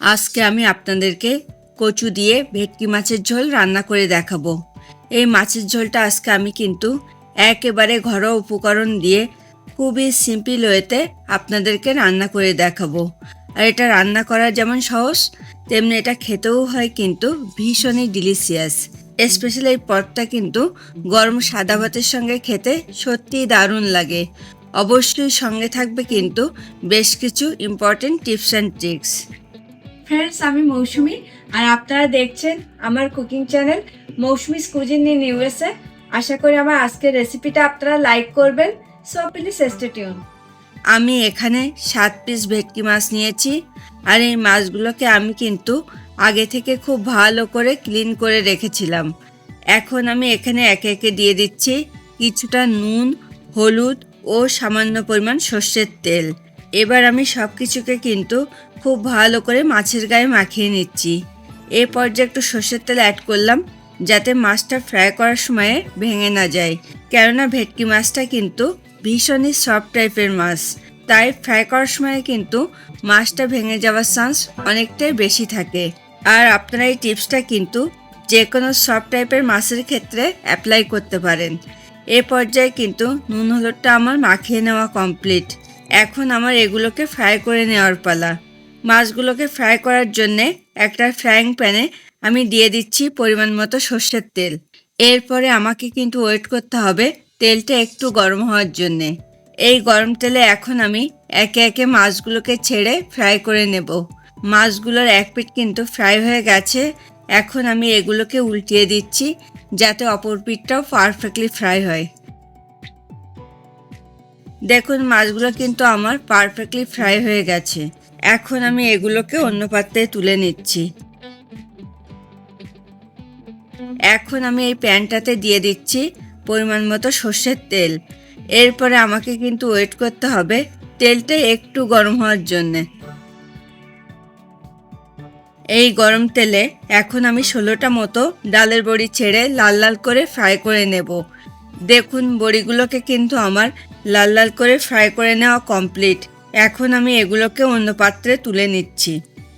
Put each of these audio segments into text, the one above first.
আজকে আমি আপনাদেরকে কচু দিয়ে ভেটকি মাছের ঝোল রান্না করে দেখাবো। এই মাছের ঝোলটা আজকে আমি কিন্তু একেবারে ঘরোয়া উপকরণ দিয়ে খুবই সিম্পল ওয়েতে আপনাদেরকে রান্না করে দেখাবো। আর এটা রান্না করা যেমন সহজ, তেমনি এটা খেতেও হয় কিন্তু ভীষণই ডিলিশিয়াস স্পেশালি এই পদটা কিন্তু গরম সাদা ভাতের সঙ্গে খেতে সত্যিই দারুণ লাগে। অবশ্যই সঙ্গে থাকবে কিন্তু বেশ কিছু important tips and tricks friends আমি মৌসুমি, আর আপনারা দেখছেন আমার cooking channel Mousumi's cuisine in USA আশা করি আমার আজকের রেসিপিটা আপনারা লাইক করবেন সো প্লিজ স্টে টিউন আমি এখানে সাত পিস ভেটকি মাছ নিয়েছি, আর এই মাছগুলোকে আমি কিন্তু আগে থেকে খুব ভালো করে ক্লিন করে রেখেছিলাম। এখন আমি এখানে একে একে দিয়ে দিচ্ছি, কিছুটা নুন, হলুদ ও সামান্য পরিমাণ সর্ষের তেল। এবার আমি সব কিছুকে কিন্তু খুব ভালো করে মাছের গায়ে মাখিয়ে নিচ্ছি। এই পর্যায়ে একটু সর্ষের তেল অ্যাড করলাম, যাতে মাছটা ফ্রাই করার সময়ে ভেঙে না যায়। কেননা ভেটকি মাছটা কিন্তু ভীষণই সফট টাইপের মাছ। তাই ফ্রাই করার সময় কিন্তু মাছটা ভেঙে যাওয়ার চান্স অনেকটাই বেশি থাকে। আর আপনারা এই টিপসটা কিন্তু যে কোনো সফট টাইপের মাছের ক্ষেত্রে অ্যাপ্লাই করতে পারেন। এ পর্যায়ে কিন্তু নুন, হলুদটা আমার মাখিয়ে নেওয়া কমপ্লিট এখন আমার এগুলোকে ফ্রাই করে নেওয়ার পালা। মাছগুলোকে ফ্রাই করার জন্যে একটা ফ্রাইং প্যানে আমি দিয়ে দিচ্ছি পরিমাণ মতো সর্ষের তেল। এরপরে আমাকে কিন্তু ওয়েট করতে হবে তেলটা একটু গরম হওয়ার জন্যে। এই গরম তেলে এখন আমি একে একে মাছগুলোকে ছেড়ে ফ্রাই করে নেব। মাছগুলোর এক পিঠ কিন্তু ফ্রাই হয়ে গেছে। এখন আমি এগুলোকে উল্টিয়ে দিচ্ছি যাতে অপর পিঠটাও পারফেক্টলি ফ্রাই হয়। দেখুন, মাছগুলো কিন্তু আমার পারফেক্টলি ফ্রাই হয়ে গেছে। এখন আমি এগুলোকে অন্য পাত্রে তুলে নিচ্ছি। এখন আমি এই প্যানটাতে দিয়ে দিচ্ছি পরিমাণ মতো সর্ষের তেল। এরপরে আমাকে কিন্তু ওয়েট করতে হবে তেলটা একটু গরম হওয়ার জন্যে। এই গরম তেলে এখন আমি ষোলোটা মতো ডালের বড়ি ছেড়ে লাল লাল করে ফ্রাই করে নেব। দেখুন, বড়িগুলোকে কিন্তু আমার লাল লাল করে ফ্রাই করে নেওয়া কমপ্লিট। এখন আমি এগুলোকে অন্য পাত্রে তুলে নিচ্ছি।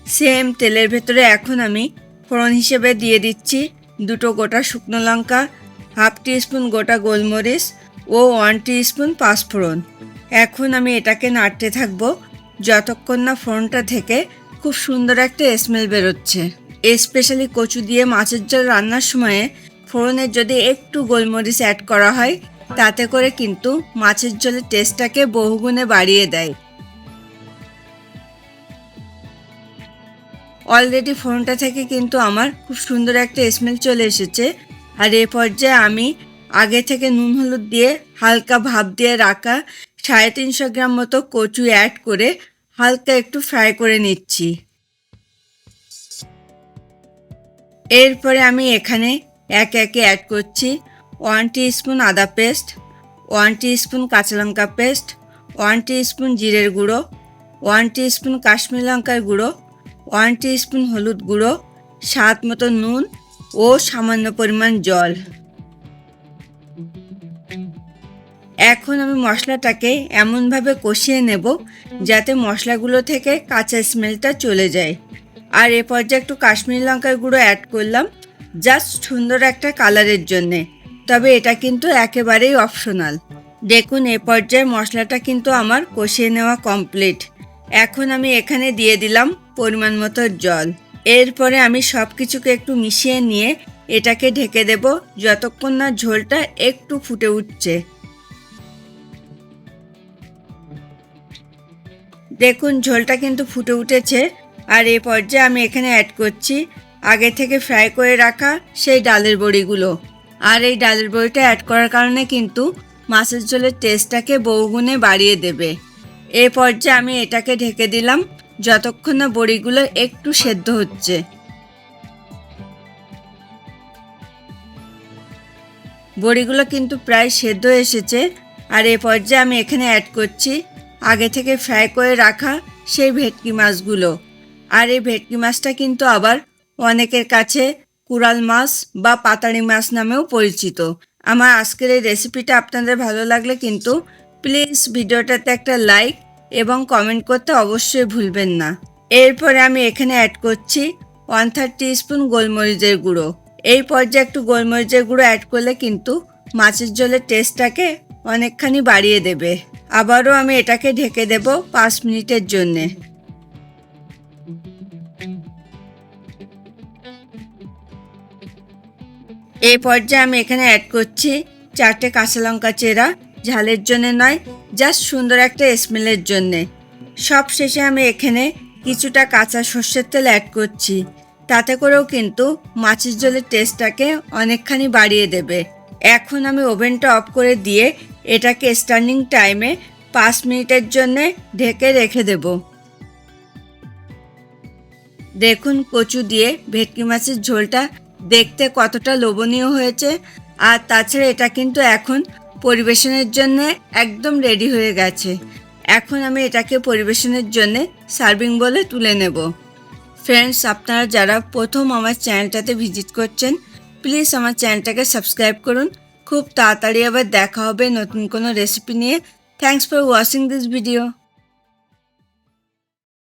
সেম তেলের ভেতরে এখন আমি ফোড়ন হিসেবে দিয়ে দিচ্ছি দুটো গোটা শুকনো লঙ্কা, হাফ টিস্পুন গোটা গোলমরিচ ও ওয়ান টিস্পুন পাঁচফোড়ন। এখন আমি এটাকে নাড়তে থাকব যতক্ষণ না ফোড়নটা থেকে খুব সুন্দর একটা স্মেল বেরোচ্ছে। স্পেশালি কচু দিয়ে মাছের ঝোল রান্নার সময়ে ফোড়নের যদি একটু গোলমরিচ অ্যাড করা হয় তাতে করে কিন্তু মাছের ঝোলের টেস্টটাকে বহুগুণে বাড়িয়ে দেয়। অলরেডি ফোনটা থেকে কিন্তু আমার খুব সুন্দর একটা স্মেল চলে এসেছে। আর এ পর্যায়ে আমি আগে থেকে নুন, হলুদ দিয়ে হালকা ভাপ দিয়ে রাখা সাড়ে তিনশো গ্রাম মতো কচু অ্যাড করে হালকা একটু ফ্রাই করে নিচ্ছি। এরপরে আমি এখানে এক একে অ্যাড করছি। ওয়ান স্পুন আদা পেস্ট, ওয়ান স্পুন কাঁচা লঙ্কা পেস্ট, ওয়ান স্পুন জিরের গুঁড়ো, ওয়ান স্পুন কাশ্মীর লঙ্কার গুঁড়ো, ওয়ান স্পুন হলুদ গুঁড়ো, স্বাদ মতো নুন ও সামান্য পরিমাণ জল। এখন আমি মশলাটাকে এমনভাবে কষিয়ে নেব যাতে মশলাগুলো থেকে কাঁচা স্মেলটা চলে যায়। আর এ পর্যায়ে একটু কাশ্মীরি লঙ্কার গুঁড়ো অ্যাড করলাম জাস্ট সুন্দর একটা কালারের জন্যে। তবে এটা কিন্তু একেবারেই অপশনাল দেখুন, এ পর্যায়ে মশলাটা কিন্তু আমার কষিয়ে নেওয়া কমপ্লিট এখন আমি এখানে দিয়ে দিলাম পরিমাণ মতো জল। এরপরে আমি সব কিছুকে একটু মিশিয়ে নিয়ে এটাকে ঢেকে দেব যতক্ষণ না ঝোলটা একটু ফুটে উঠছে। দেখুন, ঝোলটা কিন্তু ফুটে উঠেছে। আর এ পর্যায়ে আমি এখানে অ্যাড করছি আগে থেকে ফ্রাই করে রাখা সেই ডালের বড়িগুলো। আর এই ডালের বড়িটা অ্যাড করার কারণে কিন্তু মাছের ঝোলের টেস্টটাকে বহুগুণে বাড়িয়ে দেবে। এই পর্যায়ে আমি এটাকে ঢেকে দিলাম, যতক্ষণ না বড়িগুলো একটু সেদ্ধ হচ্ছে। বড়িগুলো কিন্তু প্রায় সেদ্ধ এসেছে, আর এই পর্যায়ে আমি এখানে অ্যাড করছি আগে থেকে ফ্রাই করে রাখা সেই ভেটকি মাছগুলো। আর এই ভেটকি মাছটা কিন্তু আবার অনেকের কাছে কুড়াল মাছ বা পাতাড়ি মাছ নামেও পরিচিত। আমার আজকের এই রেসিপিটা আপনাদের ভালো লাগলে কিন্তু প্লিজ ভিডিওটাতে একটা লাইক এবং কমেন্ট করতে অবশ্যই ভুলবেন না। এরপরে আমি এখানে অ্যাড করছি ওয়ান থার্ড স্পুন গোলমরিচের গুঁড়ো। এই পর্যায়ে একটু গোলমরিচের গুঁড়ো অ্যাড করলে কিন্তু মাছের ঝোলের টেস্টটাকে অনেকখানি বাড়িয়ে দেবে। আবারও আমি এটাকে ঢেকে দেব পাঁচ মিনিটের জন্যে। এই পর্যায়ে আমি এখানে অ্যাড করছি চারটে কাঁচা লঙ্কা চেরা, ঝালের জন্য নয় জাস্ট সুন্দর একটা স্মেলের জন্যে। সব শেষে আমি এখানে কিছুটা কাঁচা সর্ষের তেল অ্যাড করছি। তাতে করেও কিন্তু মাছের ঝোলের টেস্টটাকে অনেকখানি বাড়িয়ে দেবে। এখন আমি ওভেনটা অফ করে দিয়ে এটাকে স্টার্নিং টাইমে পাঁচ মিনিটের জন্যে ঢেকে রেখে দেবো। দেখুন কচু দিয়ে ভেটকি মাছের ঝোলটা দেখতে কতটা লোভনীয় হয়েছে, আর তাছাড়া এটা কিন্তু এখন পরিবেশনের জন্য একদম রেডি হয়ে গেছে। এখন আমি এটাকে পরিবেশনের জন্য সার্ভিং বলে তুলে নেব। ফ্রেন্ডস আপনারা যারা প্রথম আমার চ্যানেলটাতে ভিজিট করছেন প্লিজ আমার চ্যানেলটাকে সাবস্ক্রাইব করুন। খুব তাড়াতাড়ি আবার দেখা হবে নতুন কোনো রেসিপি নিয়ে। Thanks for watching this video